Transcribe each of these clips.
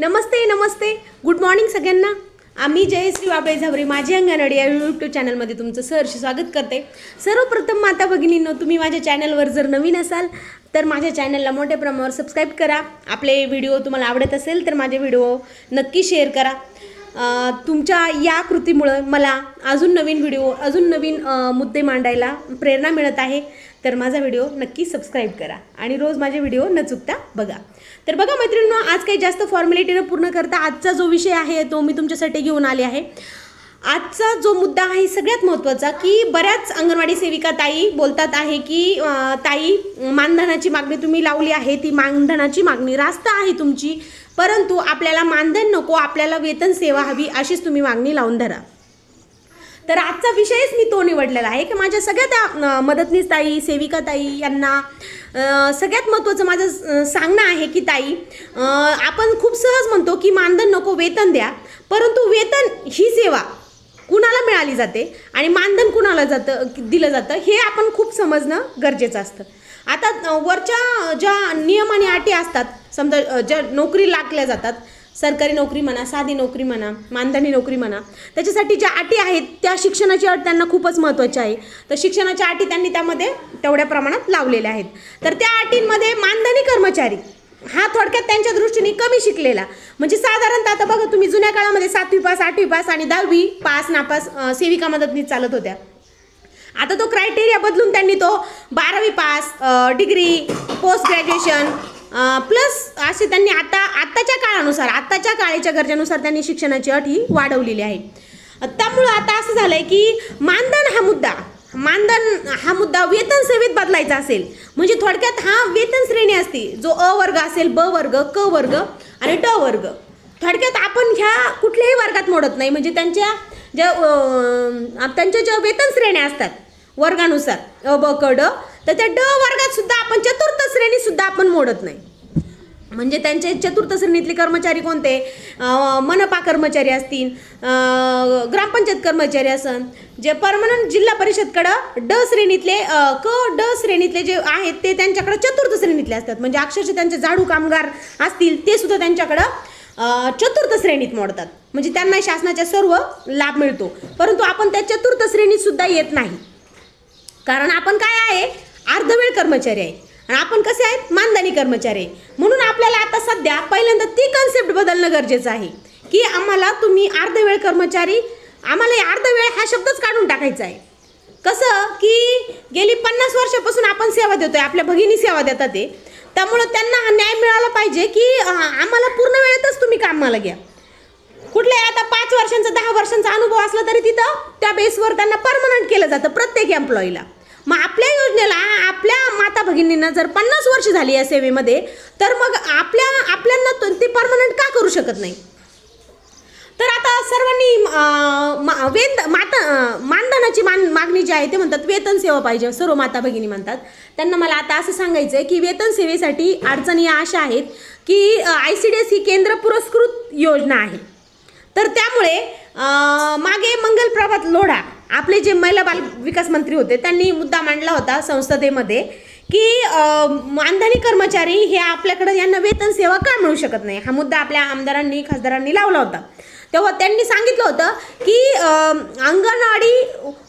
नमस्ते नमस्ते. Good morning सगळ्यांना. आम्ही जयश्री बाबळे झावरे माझी अंगणवाडी या यूट्यूब चॅनलमध्ये तुमचं सहर्ष स्वागत करते. सर्वप्रथम माता भगिनींनो तुम्ही माझ्या चॅनलवर जर नवीन असाल तर माझ्या चॅनलला मोठ्या प्रमाणावर सबस्क्राईब करा. आपले व्हिडिओ तुम्हाला आवडत असेल तर माझे व्हिडिओ नक्की शेअर करा. तुमच्या या कृतीमुळं मला अजून नवीन व्हिडिओ अजून नवीन मुद्दे मांडायला प्रेरणा मिळत आहे तर माझा व्हिडिओ नक्की सबस्क्राईब करा. आणि रोज माझे व्हिडिओ न चुकता बघा. तर बघा मैत्रिणींनो आज काही जास्त फॉर्मॅलिटी न पूर्ण करता आजचा जो विषय आहे तो मी तुमच्यासाठी घेऊन आले आहे. आजचा जो मुद्दा आहे सगळ्यात महत्त्वाचा की बऱ्याच अंगणवाडी सेविका ताई बोलतात आहे की ताई मानधनाची मागणी तुम्ही लावली आहे ती मानधनाची मागणी रास्त आहे तुमची परंतु आपल्याला मानधन नको आपल्याला वेतन सेवा हवी अशीच तुम्ही मागणी लावून धरा. तर आजचा विषयच मी तो निवडलेला आहे की माझ्या सगळ्या त्या मदतनीस ताई सेविका ताई यांना सगळ्यात महत्त्वाचं माझं सांगणं आहे की ताई आपण खूप सहज म्हणतो की मानधन नको वेतन द्या परंतु वेतन ही सेवा कुणाला मिळाली जाते आणि मानधन कुणाला जातं दिलं जातं हे आपण खूप समजणं गरजेचं असतं. आता वरच्या ज्या नियम आणि अटी असतात समजा ज्या नोकरी लागल्या जातात सरकारी नोकरी म्हणा साधी नोकरी म्हणा मानधनी नोकरी म्हणा त्याच्यासाठी ज्या अटी आहेत त्या शिक्षणाची अट त्यांना खूपच महत्त्वाची आहे. तर शिक्षणाच्या अटी त्यांनी त्यामध्ये तेवढ्या प्रमाणात लावलेल्या आहेत. तर त्या अटींमध्ये मानधनी कर्मचारी हा थोडक्यात त्यांच्या दृष्टीने कमी शिकलेला. म्हणजे साधारणतः आता बघा तुम्ही जुन्या काळामध्ये सातवी पास आठवी पास आणि दहावी पास नापास सेविका मदतनीस चालत होत्या. आता तो क्रायटेरिया बदलून त्यांनी तो बारावी pass degree post graduation plus असे त्यांनी आता आत्ताच्या काळानुसार आत्ताच्या काळाच्या गरजेनुसार त्यांनी शिक्षणाची अट ही वाढवलेली आहे. त्यामुळं आता असं झालं आहे की मानधन हा मुद्दा मानधन हा मुद्दा वेतन सेवेत बदलायचा असेल. म्हणजे थोडक्यात हा वेतन श्रेणी असते जो अ वर्ग असेल ब वर्ग क वर्ग आणि ट वर्ग. थोडक्यात आपण ह्या कुठल्याही वर्गात मोडत नाही. म्हणजे त्यांच्या ज्या त्यांच्या ज्या वेतन श्रेण्या असतात वर्गानुसार अ ब क ड तर त्या ड वर्गात सुद्धा आपण चतुर्थ श्रेणी सुद्धा आपण मोडत नाही. म्हणजे त्यांचे चतुर्थ श्रेणीतले कर्मचारी कोणते? मनपा कर्मचारी असतील ग्रामपंचायत कर्मचारी असन जे परमनंट जिल्हा परिषदकडं ड श्रेणीतले क ड श्रेणीतले जे आहेत ते त्यांच्याकडं चतुर्थ श्रेणीतले असतात. म्हणजे अक्षरशः त्यांचे झाडू कामगार असतील ते सुद्धा त्यांच्याकडं चतुर्थ श्रेणीत मोडतात. म्हणजे त्यांना शासनाच्या सर्व लाभ मिळतो. परंतु आपण त्या चतुर्थ श्रेणीत सुद्धा येत नाही. कारण आपण काय आहे? अर्धवेळ कर्मचारी आहे. आणि आपण कसे आहेत? मानधनी कर्मचारी आहे. म्हणून आपल्याला आता सध्या पहिल्यांदा ती कन्सेप्ट बदलणं गरजेचं आहे. की आम्हाला तुम्ही अर्धवेळ कर्मचारी आम्हाला हे अर्धवेळ हा शब्दच काढून टाकायचा आहे. कसं? की गेली पन्नास वर्षापासून आपण सेवा देतोय आपल्या भगिनी सेवा देतात ते त्यामुळं त्यांना हा न्याय मिळाला पाहिजे की आम्हाला पूर्ण वेळेतच तुम्ही कामाला घ्या. कुठल्याही आता पाच वर्षांचा दहा वर्षांचा अनुभव असला तरी तिथं त्या बेसवर त्यांना परमनंट केलं जातं प्रत्येक एम्प्लॉईला मग आपल्या योजनेला आपल्या माता भगिनींना जर पन्नास वर्ष झाली या सेवेमध्ये तर मग आपल्या आपल्यांना ते परमनंट का करू शकत नाही? तर आता सर्वांनी मा- वेत माता मानधनाची मान मागणी जी आहे ते म्हणतात वेतन सेवा पाहिजे सर्व माता भगिनी म्हणतात. त्यांना मला आता असं सांगायचं आहे की वेतन सेवेसाठी अडचणी अशा आहेत की आय सी डी एस ही केंद्र पुरस्कृत योजना आहे. तर त्यामुळे मागे मंगल प्रभात लोढा आपले जे महिला बाल विकास मंत्री होते त्यांनी मुद्दा मांडला होता संसदेमध्ये की मानधनी कर्मचारी हे आपल्याकडे यांना वेतन सेवा का मिळू शकत नाही? हा मुद्दा आपल्या आमदारांनी खासदारांनी लावला होता. तेव्हा त्यांनी सांगितलं होतं की Anganwadi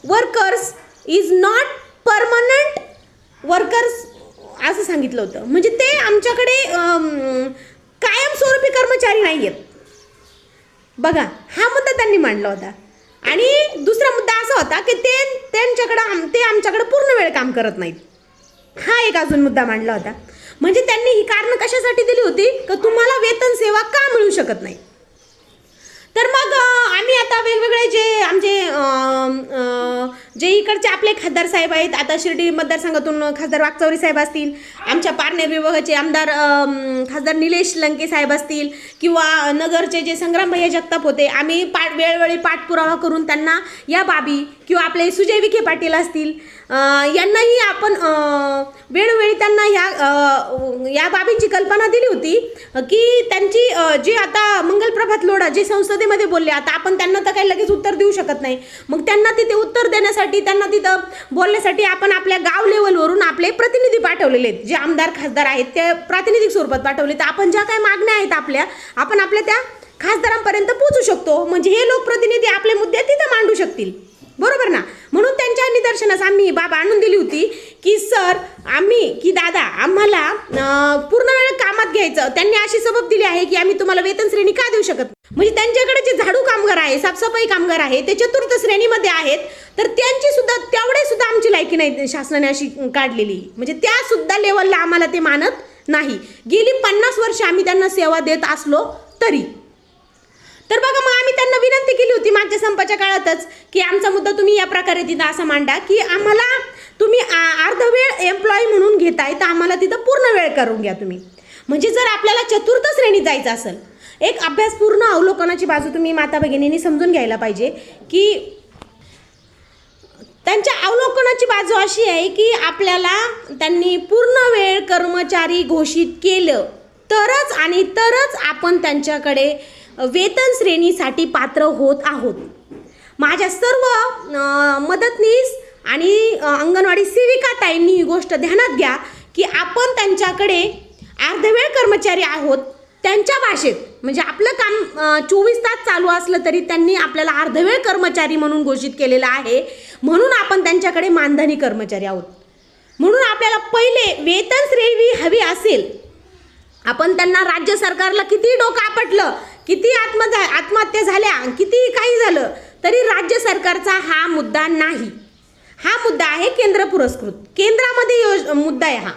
workers is not permanent workers असं सांगितलं होतं. म्हणजे ते आमच्याकडे कायमस्वरूपी कर्मचारी नाही आहेत बघा हा मुद्दा त्यांनी मांडला होता. आणि दुसरा मुद्दा असा होता की ते त्यांच्याकडं आम ते आमच्याकडं पूर्ण वेळ काम करत नाहीत. हा एक अजून मुद्दा मांडला होता. म्हणजे त्यांनी ही कारणं कशासाठी दिली होती? की तुम्हाला वेतन सेवा का मिळू शकत नाही? तर मग आम्ही आता वेगवेगळे जे आमचे जे इकडचे आपले खासदार साहेब आहेत आता शिर्डी मतदारसंघातून खासदार वागचौरी साहेब असतील आमच्या पारनेर विभागाचे आमदार खासदार निलेश लंके साहेब असतील किंवा नगरचे जे संग्रामभैया जगताप होते आम्ही पाठ वेळोवेळी पाठपुरावा करून त्यांना या बाबी किंवा आपले सुजय विखे पाटील असतील यांनाही आपण वेळोवेळी त्यांना ह्या या बाबींची कल्पना दिली होती की त्यांची जे जी आता मंगल प्रभात लोढा जे संसदेमध्ये बोलले आता आपण त्यांना तर काही लगेच उत्तर देऊ शकत नाही मग त्यांना तिथे उत्तर देण्यासाठी त्यांना तिथं बोलण्यासाठी आपण आपल्या गाव लेवलवरून आपले प्रतिनिधी पाठवलेले आहेत. जे आमदार खासदार आहेत ते प्रातिनिधिक स्वरूपात पाठवले तर आपण ज्या काही मागण्या आहेत आपल्या आपण आपल्या त्या खासदारांपर्यंत पोहोचू शकतो. म्हणजे हे लोकप्रतिनिधी आपले मुद्दे तिथं मांडू शकतील. बरोबर ना? म्हणून त्यांच्या निदर्शनास आम्ही बाब आणून दिली होती की सर आम्ही की दादा आम्हाला पूर्ण वेळ कामात घ्यायचं. त्यांनी अशी सबब दिली आहे की आम्ही तुम्हाला वेतन श्रेणी का देऊ शकत म्हणजे त्यांच्याकडे जे झाडू कामगार आहे साफसफाई कामगार आहे ते चतुर्थ श्रेणीमध्ये आहेत तर त्यांची सुद्धा तेवढे सुद्धा आमची लायकी नाही शासनाने अशी काढलेली. म्हणजे त्या सुद्धा लेवलला आम्हाला ते मानत नाही. गेली पन्नास वर्ष आम्ही त्यांना सेवा देत असलो तरी. तर बघा मग आम्ही त्यांना विनंती केली होती मागच्या संपाच्या काळातच की आमचा मुद्दा तुम्ही या प्रकारे तिथं असा मांडा की आम्हाला तुम्ही अर्ध अर्धवेळ एम्प्लॉई म्हणून घेताय तर आम्हाला तिथं पूर्ण वेळ करून घ्या तुम्ही. म्हणजे जर आपल्याला चतुर्थ श्रेणीत जायचं असेल एक अभ्यासपूर्ण अवलोकनाची बाजू तुम्ही माता भगिनींनी समजून घ्यायला पाहिजे की त्यांच्या अवलोकनाची बाजू अशी आहे की आपल्याला त्यांनी पूर्ण वेळ कर्मचारी घोषित केलं तरच आणि तरच आपण त्यांच्याकडे वेतन श्रेणीसाठी पात्र होत आहोत. माझ्या सर्व मदतनीस आणि अंगणवाडी सेविका ताईंनी ही गोष्ट ध्यानात घ्या की आपण त्यांच्याकडे अर्धवेळ कर्मचारी आहोत त्यांच्या भाषेत म्हणजे आपलं काम चोवीस तास चालू असलं तरी त्यांनी आपल्याला अर्धवेळ कर्मचारी म्हणून घोषित केलेलं आहे. म्हणून आपण त्यांच्याकडे मानधनी कर्मचारी आहोत. म्हणून आपल्याला पहिले वेतन श्रेणी हवी असेल. आपण त्यांना राज्य सरकारला किती डोकं आपटलं किती आत्म आत्महत्या झाल्या किती काही झालं तरी राज्य सरकारचा हा मुद्दा नाही. हा मुद्दा आहे केंद्र पुरस्कृत. केंद्रामध्ये योज मुद्दा आहे हा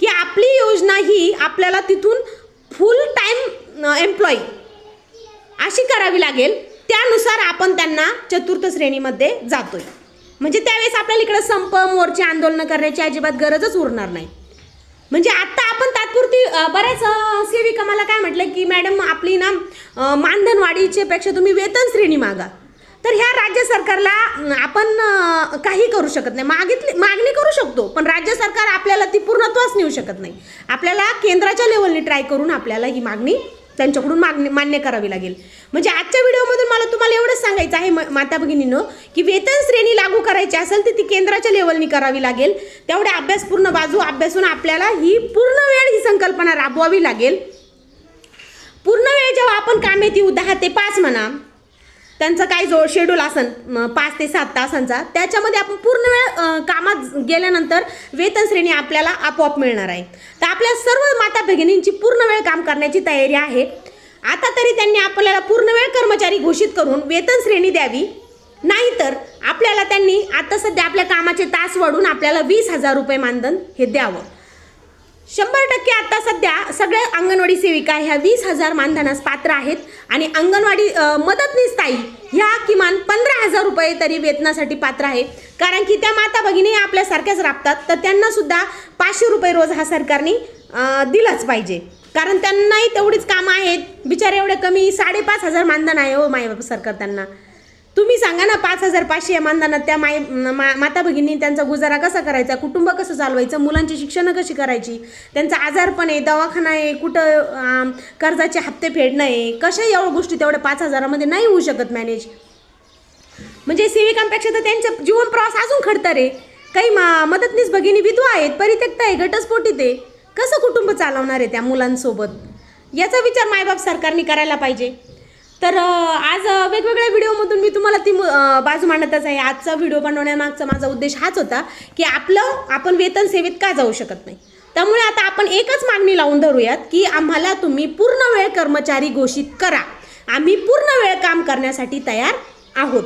की आपली योजना ही आपल्याला तिथून फुल टाईम एम्प्लॉई अशी करावी लागेल. त्यानुसार आपण त्यांना चतुर्थ श्रेणीमध्ये जातोय. म्हणजे त्यावेळेस आपल्याला इकडं संप मोर्चे आंदोलन करण्याची अजिबात गरजच उरणार नाही. म्हणजे आत्ता आपण तात्पुरती बऱ्याच सेविका मला काय म्हटलं की मॅडम आपली ना मानधनवाढीचे पेक्षा तुम्ही वेतन श्रेणी मागा. तर ह्या राज्य सरकारला आपण काही करू शकत नाही. मागितली मागणी करू शकतो पण राज्य सरकार आपल्याला ती पूर्णत्वास नेऊ शकत नाही. आपल्याला केंद्राच्या लेवलने ट्राय करून आपल्याला ही मागणी त्यांच्याकडून मागणी मान्य करावी लागेल. म्हणजे आजच्या व्हिडिओमधून मला तुम्हाला एवढंच सांगायचं आहे म- माता भगिनीनं की वेतन श्रेणी लागू करायची असेल तर ती केंद्राच्या लेवलनी करावी लागेल. तेवढ्या अभ्यासपूर्ण बाजू अभ्यासून आपल्याला ही पूर्ण वेळ ही संकल्पना राबवावी लागेल. पूर्ण वेळ जेव्हा आपण काम येते दहा ते पाच म्हणा त्यांचं काय जो शेड्यूल असन पाच ते सात तासांचा त्याच्यामध्ये आपण पूर्ण वेळ कामात गेल्यानंतर वेतन श्रेणी आपल्याला आपोआप मिळणार आहे. तर आपल्या सर्व माता भगिनींची पूर्ण वेळ काम करण्याची तयारी आहे. आता तरी त्यांनी आपल्याला पूर्ण वेळ कर्मचारी घोषित करून वेतन श्रेणी द्यावी. नाहीतर आपल्याला त्यांनी आता सध्या आपल्या कामाचे तास वाढून आपल्याला वीस हजार रुपये मानधन हे द्यावं. शंभर टक्के आता सध्या सगळ्या अंगणवाडी सेविका ह्या वीस हजार मानधनास पात्र आहेत आणि अंगणवाडी मदतनीस ताई ह्या किमान पंधरा हजार रुपये तरी वेतनासाठी पात्र आहे कारण की त्या माता भगिनी आपल्यासारख्याच राबतात तर त्यांना सुद्धा पाचशे रुपये रोज हा सरकारने दिलाच पाहिजे. कारण त्यांनाही तेवढीच कामं आहेत. बिचारे एवढे कमी साडेपाच हजार मानधन आहे हो माय सरकार त्यांना. तुम्ही सांगा ना पाच हजार पाचशे या मानधनात त्या माय मा माता भगिनी त्यांचा गुजारा कसा करायचा कुटुंब कसं चालवायचं मुलांची शिक्षणं कशी करायची त्यांचा आजारपण आहे दवाखाना आहे कुठं कर्जाचे हप्ते फेडणं आहे कशा एवढ्या गोष्टी तेवढ्या पाच हजारामध्ये नाही होऊ शकत मॅनेज म्हणजे सेविकांपेक्षा तर त्यांचं जीवन प्रवास अजून खडतर आहे. काही मा मदतनीस भगिनी विधवा आहेत परित्यक्त आहे घटस्फोटीत आहे. कसं कुटुंब चालवणार आहे त्या मुलांसोबत? याचा विचार मायबाप सरकारने करायला पाहिजे. तर आज वेगवेगळ्या व्हिडिओमधून मी तुम्हाला ती बाजू मांडतच आहे. आजचा व्हिडिओ बनवण्यामागचा माझा उद्देश हाच होता की आपलं आपण वेतन सेवेत का जाऊ शकत नाही? त्यामुळे आता आपण एकच मागणी लावून धरूयात की आम्हाला तुम्ही पूर्ण वेळ कर्मचारी घोषित करा. आम्ही पूर्ण वेळ काम करण्यासाठी तयार आहोत.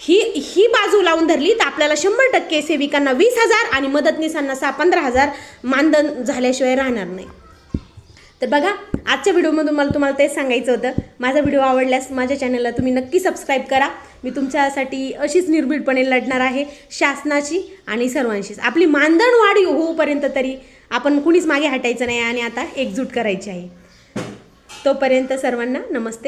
ही ही बाजू लावून धरली तर आपल्याला शंभर टक्के सेविकांना वीस हजार आणि मदतनीसांना सहा पंधरा हजार मानधन झाल्याशिवाय राहणार नाही. तर बघा आजच्या व्हिडिओमधून मला तुम्हाला तेच सांगायचं होतं. माझा व्हिडिओ आवडल्यास माझ्या चॅनलला तुम्ही नक्की सबस्क्राईब करा. मी तुमच्यासाठी अशीच निर्भीडपणे लढणार आहे शासनाची आणि सर्वांशीच. आपली मानधन वाढ होऊपर्यंत तरी आपण कुणीच मागे हटायचं नाही आणि आता एकजूट करायची आहे. तोपर्यंत सर्वांना नमस्ते.